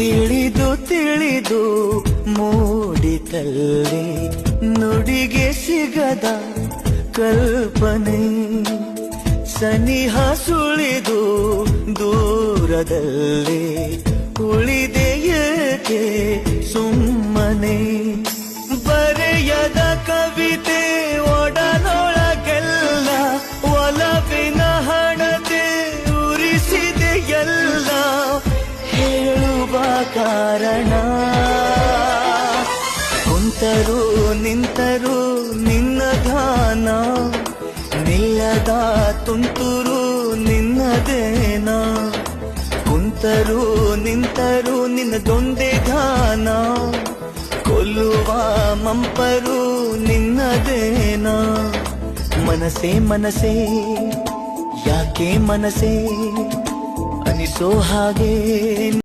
ತಿಳಿದು ತಿಳಿದು ಮೂಡಿತಲ್ಲಿ ನುಡಿಗೆ ಸಿಗದ ಕಲ್ಪನೆ. ಸನಿಹ ಸುಳಿದು ದೂರದಲ್ಲಿ ಉಳಿದೆಯಕ್ಕೆ ಸುಮ್ಮನೆ ಕಾರಣ. ಕುಂತರು ನಿಂತರು ನಿನ್ನ ಗಾನ ನಿಲ್ಲದ ತುಂತುರು ನಿನ್ನದೇನ. ಕುಂತರು ನಿಂತರು ನಿನ್ನ ದೊಂದೆ ಗಾನ ಕೊಲ್ಲುವ ಮಂಪರು ನಿನ್ನದೇನ. ಮನಸೇ ಮನಸೇ, ಯಾಕೆ ಮನಸೇ ಅನಿಸೋ ಹಾಗೆ